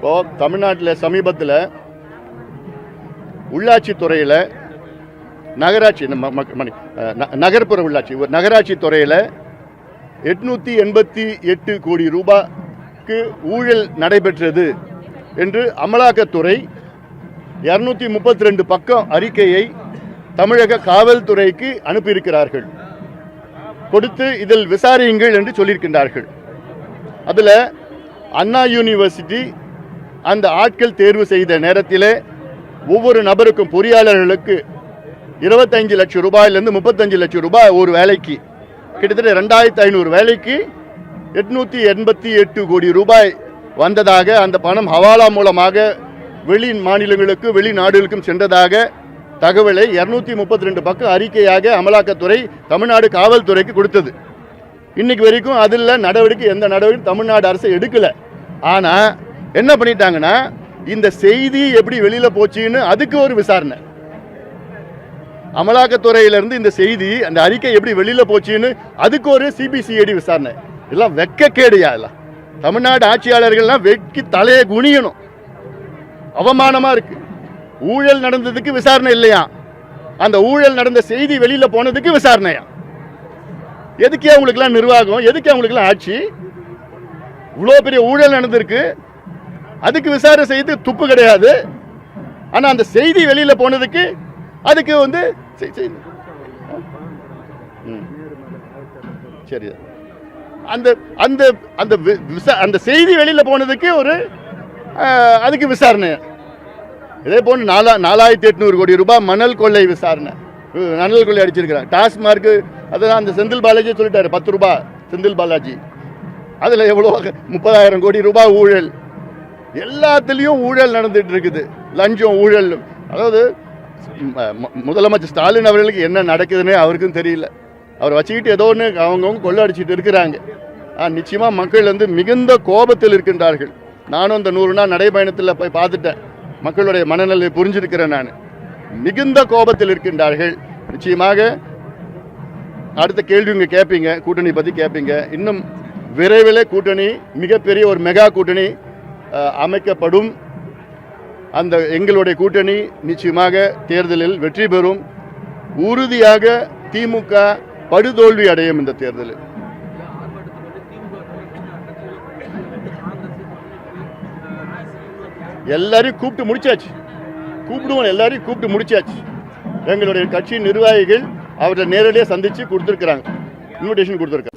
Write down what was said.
இப்போ தமிழ்நாட்டில் சமீபத்தில் உள்ளாட்சி துறையில் நகராட்சி நம்ம மணி- ந- நகர்ப்புற உள்ளாட்சி நகராட்சி துறையில் எட்நூற்றி எண்பத்தி எட்டு கோடி ரூபாய்க்கு ஊழல் நடைபெற்றது என்று அமலாக்கத்துறை இரநூத்தி முப்பத்தி ரெண்டு பக்கம் அறிக்கையை தமிழக காவல்துறைக்கு அனுப்பியிருக்கிறார்கள். கொடுத்து இதில் விசாரியுங்கள் என்று சொல்லியிருக்கின்றார்கள். அதில் அண்ணா யூனிவர்சிட்டி அந்த ஆட்கள் தேர்வு செய்த நேரத்திலே ஒவ்வொரு நபருக்கும் பொறியாளர்களுக்கு இருபத்தஞ்சு லட்சம் ரூபாயிலிருந்து முப்பத்தஞ்சு லட்சம் ரூபாய் ஒரு வேலைக்கு கிட்டத்தட்ட ரெண்டாயிரத்தி ஐநூறு வேலைக்கு எட்நூற்றி எண்பத்தி எட்டு கோடி ரூபாய் வந்ததாக அந்த பணம் ஹவாலா மூலமாக வெளி மாநிலங்களுக்கு வெளிநாடுகளுக்கும் சென்றதாக தகவலை இரநூத்தி முப்பத்தி ரெண்டு பக்கம் அறிக்கையாக அமலாக்கத்துறை தமிழ்நாடு காவல்துறைக்கு கொடுத்தது. இன்னைக்கு வரைக்கும் அதில் நடவடிக்கை எந்த நடவடிக்கை தமிழ்நாடு அரசு எடுக்கல. ஆனால் என்ன பண்ணிட்டாங்கன்னா இந்த செய்தி எப்படி வெளியில போச்சுன்னு அதுக்கு ஒரு விசாரணை. அமலாக்கத்துறையிலிருந்து இந்த செய்தி அந்த அறிக்கை எப்படி வெளியில போச்சுன்னு அதுக்கு ஒரு சிபிசிஐடி விசாரணை. இதெல்லாம் வெக்கக்கேடுயா எல்லாம் தமிழ்நாடு ஆட்சியாளர்கள்லாம் வெக்கி தலையை குனியணும். அவமானமா இருக்கு. ஊழல் நடந்ததுக்கு விசாரணை இல்லையா? அந்த ஊழல் நடந்த செய்தி வெளியில போனதுக்கு விசாரணையா? அவங்களுக்கு அவங்களுக்குலாம் நிர்வாகம்? எதுக்கே அவங்களுக்குலாம் ஆட்சி? இவ்வளோ பெரிய ஊழல் நடந்திருக்கு. அதுக்கு விசாரணை செய்து துப்பு கிடையாது. ஆனால் அந்த செய்தி வெளியில் போனதுக்கு அதுக்கு வந்து ம். சரி. அந்த அந்த அந்த வி- விசா அந்த செய்தி வெளியில் போனதுக்கு ஒரு அதுக்கு விசாரணை. இதே போன்று நாலா நாலாயிரத்தி எட்நூறு கோடி ரூபாய் மணல் கொள்ளை விசாரணை. மணல் கொள்ளை அடிச்சிருக்கிறாங்க டாஸ்மார்க் அதெல்லாம் அந்த செந்தில் பாலாஜி சொல்லிட்டாரு பத்து ரூபாய் செந்தில் பாலாஜி. அதில் எவ்வளோ முப்பதாயிரம் கோடி ரூபாய் ஊழல். எல்லாத்துலேயும் ஊழல் நடந்துட்டு இருக்குது. லஞ்சம் ஊழல் அதாவது முதலமைச்சர் ஸ்டாலின் அவர்களுக்கு என்ன நடக்குதுன்னே அவருக்கும் தெரியல. அவர் வச்சுக்கிட்டு ஏதோ ஒன்று அவங்கவுங்க கொள்ளடிச்சிட்டு இருக்கிறாங்க. நிச்சயமாக மக்கள் வந்து மிகுந்த கோபத்தில் இருக்கின்றார்கள். நானும் இந்த நூறு நாள் நடைபயணத்தில் போய் பார்த்துட்டேன். மக்களுடைய மனநிலையை புரிஞ்சிருக்கிறேன் நான். மிகுந்த கோபத்தில் இருக்கின்றார்கள். நிச்சயமாக அடுத்த கேள்வி இங்கே கேட்பீங்க கூட்டணி பற்றி கேட்பீங்க இன்னும் விரைவில் கூட்டணி மிகப்பெரிய ஒரு மெகா கூட்டணி அமைக்கப்படும் அந்த எங்களுடைய கூட்டணி நிச்சயமாக தேர்தலில் வெற்றி பெறும். உறுதியாக திமுக படுதோல்வி அடையும் இந்த தேர்தலில். எல்லாரையும் கூப்பிட்டு முடிச்சாச்சு. கூப்பிடுவோம் எல்லாரையும் கூப்பிட்டு முடிச்சாச்சு. எங்களுடைய கட்சி நிர்வாகிகள் அவரை நேரடியாக சந்திச்சு கொடுத்துருக்குறாங்க. இன்விடேஷன் கொடுத்துருக்காங்க.